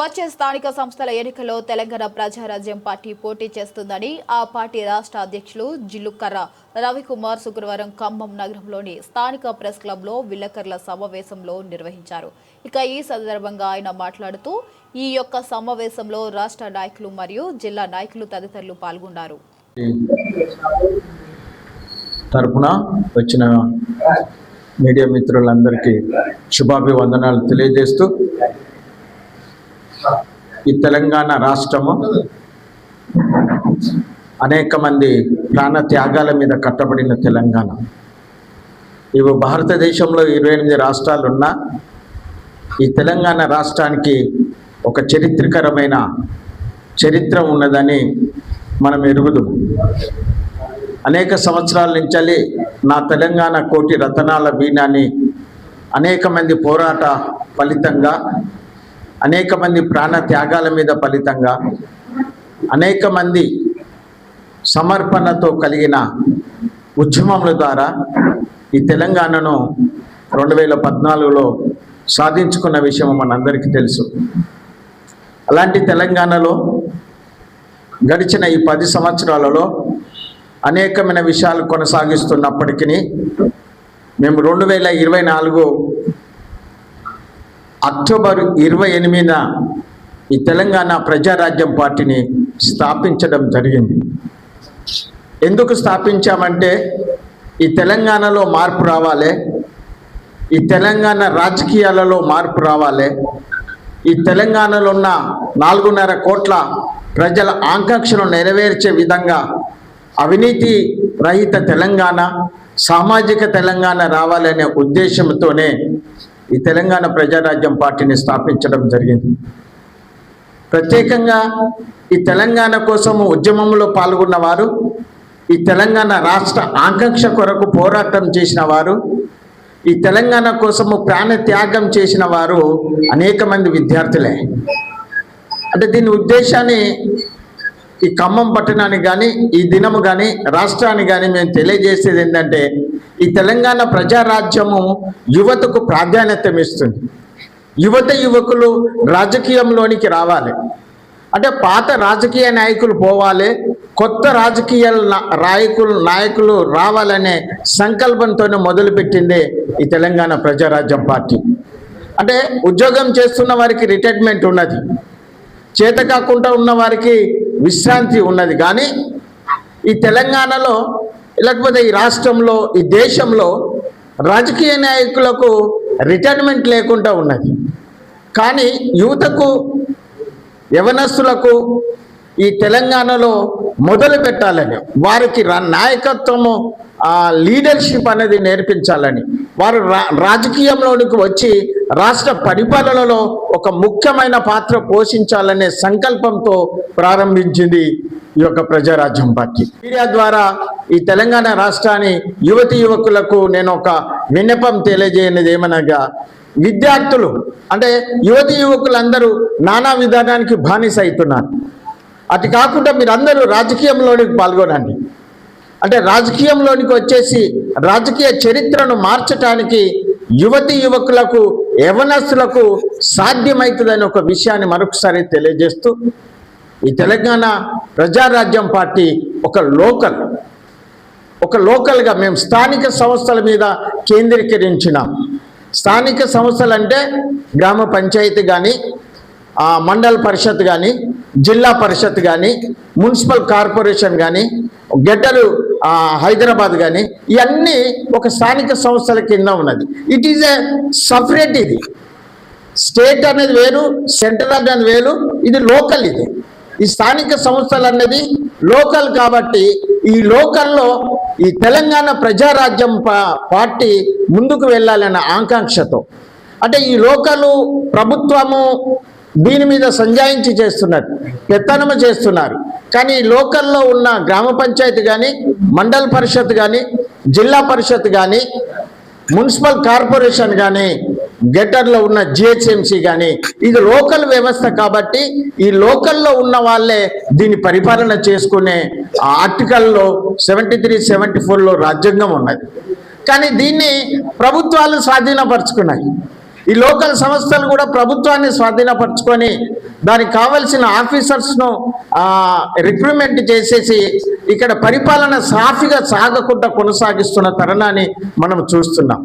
వచ్చే స్థానిక సంస్థల ఎన్నికల్లో తెలంగాణ ప్రజారాజ్యం పార్టీ పోటీ చేస్తుందని ఆ పార్టీ రాష్ట్ర అధ్యక్షులు జిల్లుకర్ర రవికుమార్ శుక్రవారం ఖమ్మం నగరంలోని స్థానిక ప్రెస్ క్లబ్లో విలేకరుల సమావేశంలో నిర్వహించారు. ఇక ఈ సందర్భంగా ఆయన మాట్లాడుతూ ఈ యొక్క సమావేశంలో రాష్ట్ర నాయకులు మరియు జిల్లా నాయకులు తదితరులు పాల్గొన్నారు. తరపున వచ్చిన మీడియా మిత్రులందరికీ శుభాభివందనాలు తెలియజేస్తూ ఈ తెలంగాణ రాష్ట్రము అనేక మంది ప్రాణ త్యాగాల మీద కట్టబడిన తెలంగాణ. ఇవి భారతదేశంలో ఇరవై ఎనిమిది రాష్ట్రాలు ఉన్నా ఈ తెలంగాణ రాష్ట్రానికి ఒక చరిత్రకరమైన చరిత్ర ఉన్నదని మనం ఎరుగుదు. అనేక సంవత్సరాల నుంచి నా తెలంగాణ కోటి రతనాల వీణాన్ని అనేక మంది పోరాట ఫలితంగా అనేక మంది ప్రాణ త్యాగాల మీద ఫలితంగా అనేక మంది సమర్పణతో కలిగిన ఉద్యమముల ద్వారా ఈ తెలంగాణను రెండు వేల పద్నాలుగులో సాధించుకున్న విషయం మనందరికీ తెలుసు. అలాంటి తెలంగాణలో గడిచిన ఈ పది సంవత్సరాలలో అనేకమైన విషయాలు కొనసాగిస్తున్నప్పటికీ మేము రెండు వేల ఇరవై నాలుగు అక్టోబర్ ఇరవై ఎనిమిదిన ఈ తెలంగాణ ప్రజారాజ్యం పార్టీని స్థాపించడం జరిగింది. ఎందుకు స్థాపించామంటే ఈ తెలంగాణలో మార్పు రావాలి ఈ తెలంగాణ రాజకీయాలలో మార్పు రావాలి ఈ తెలంగాణలో ఉన్న నాలుగున్నర కోట్ల ప్రజల ఆకాంక్షను నెరవేర్చే విధంగా అవినీతి రహిత తెలంగాణ సామాజిక తెలంగాణ రావాలనే ఉద్దేశంతోనే ఈ తెలంగాణ ప్రజారాజ్యం పార్టీని స్థాపించడం జరిగింది. ప్రత్యేకంగా ఈ తెలంగాణ కోసం ఉద్యమంలో పాల్గొన్న వారు ఈ తెలంగాణ రాష్ట్ర ఆకాంక్ష కొరకు పోరాటం చేసిన వారు ఈ తెలంగాణ కోసము ప్రాణ త్యాగం చేసిన వారు అనేక మంది విద్యార్థులే. అంటే దీని ఉద్దేశాన్ని ఈ ఖమ్మం పట్టణానికి కానీ ఈ దినము కానీ రాష్ట్రానికి కానీ మేము తెలియజేసేది ఏంటంటే ఈ తెలంగాణ ప్రజారాజ్యము యువతకు ప్రాధాన్యత ఇస్తుంది యువత యువకులు రాజకీయంలోనికి రావాలి. అంటే పాత రాజకీయ నాయకులు పోవాలి కొత్త రాజకీయ రాయకులు నాయకులు నాయకులు రావాలనే సంకల్పంతోనే మొదలుపెట్టింది ఈ తెలంగాణ ప్రజారాజ్యం పార్టీ. అంటే ఉద్యోగం చేస్తున్న వారికి రిటైర్మెంట్ ఉన్నది చేత కాకుండా ఉన్న వారికి విశ్రాంతి ఉన్నది. కానీ ఈ తెలంగాణలో లేకపోతే ఈ రాష్ట్రంలో ఈ దేశంలో రాజకీయ నాయకులకు రిటైర్మెంట్ లేకుండా ఉన్నది. కానీ యువతకు యవనస్తులకు ఈ తెలంగాణలో మొదలు పెట్టాలని వారికి నాయకత్వము ఆ, లీడర్షిప్ అనేది నేర్పించాలని వారు రా రాజకీయంలోనికి వచ్చి రాష్ట్ర పరిపాలనలో ఒక ముఖ్యమైన పాత్ర పోషించాలనే సంకల్పంతో ప్రారంభించింది ఈ యొక్క ప్రజారాజ్యం పార్టీ. మీడియా ద్వారా ఈ తెలంగాణ రాష్ట్రాన్ని యువతి యువకులకు నేను ఒక విన్నపం తెలియజేయనిది ఏమనగా విద్యార్థులు అంటే యువతి యువకులందరూ నానా విధానానికి బానిస అవుతున్నారు. అటు కాకుండా మీరందరూ రాజకీయంలోనికి పాల్గొనండి. అంటే రాజకీయంలోనికి వచ్చేసి రాజకీయ చరిత్రను మార్చటానికి యువతి యువకులకు యవనస్తులకు సాధ్యమవుతుందని ఒక విషయాన్ని మరొకసారి తెలియజేస్తూ ఈ తెలంగాణ ప్రజారాజ్యం పార్టీ ఒక లోకల్ ఒక లోకల్గా మేము స్థానిక సంస్థల మీద కేంద్రీకరించినాం. స్థానిక సంస్థలు అంటే గ్రామ పంచాయతీ కానీ మండల పరిషత్ కానీ జిల్లా పరిషత్ కానీ మున్సిపల్ కార్పొరేషన్ కానీ గెడ్డలు హైదరాబాద్ కానీ ఇవన్నీ ఒక స్థానిక సంస్థల కింద ఉన్నది. ఇట్ ఈజ్ ఏ సపరేట్ ఇది. స్టేట్ అనేది వేరు సెంట్రల్ అనేది వేరు ఇది లోకల్ ఇది. ఈ స్థానిక సంస్థలు అనేది లోకల్ కాబట్టి ఈ లోకల్లో ఈ తెలంగాణ ప్రజారాజ్యం పార్టీ ముందుకు వెళ్ళాలన్న ఆకాంక్షతో. అంటే ఈ లోకలు ప్రభుత్వము దీని మీద సంజాయించి చేస్తున్నారు పెత్తనము చేస్తున్నారు. కానీ లోకల్లో ఉన్న గ్రామ పంచాయతీ కానీ మండల పరిషత్ కానీ జిల్లా పరిషత్ కానీ మున్సిపల్ కార్పొరేషన్ కానీ గెటర్లో ఉన్న జిహెచ్ఎంసి కానీ ఇది లోకల్ వ్యవస్థ కాబట్టి ఈ లోకల్లో ఉన్న వాళ్ళే దీన్ని పరిపాలన చేసుకునే ఆర్టికల్లో సెవెంటీ త్రీ సెవెంటీ ఫోర్లో రాజ్యాంగం ఉన్నది. కానీ దీన్ని ప్రభుత్వాలు స్వాధీనపరుచుకున్నాయి. ఈ లోకల్ సంస్థలు కూడా ప్రభుత్వాన్ని స్వాధీనపరచుకొని దానికి కావలసిన ఆఫీసర్స్ను రిక్రూట్మెంట్ చేసేసి ఇక్కడ పరిపాలన సాఫీగా సాగకుండా కొనసాగిస్తున్న తరుణాన్ని మనం చూస్తున్నాం.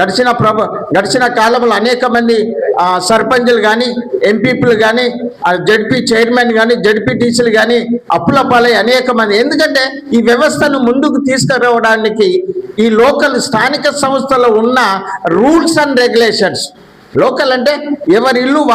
గడిచిన ప్రభ గడిచిన కాలంలో అనేక మంది సర్పంచ్లు కానీ ఎంపీపీలు కానీ జడ్పీ చైర్మన్ కానీ జడ్పీటీసీలు కానీ అప్పుల పాలై అనేక మంది. ఎందుకంటే ఈ వ్యవస్థను ముందుకు తీసుకురావడానికి ఈ లోకల్ స్థానిక సంస్థలో ఉన్న రూల్స్ అండ్ రెగ్యులేషన్స్. లోకల్ అంటే ఎవరి ఇల్లు వాళ్ళు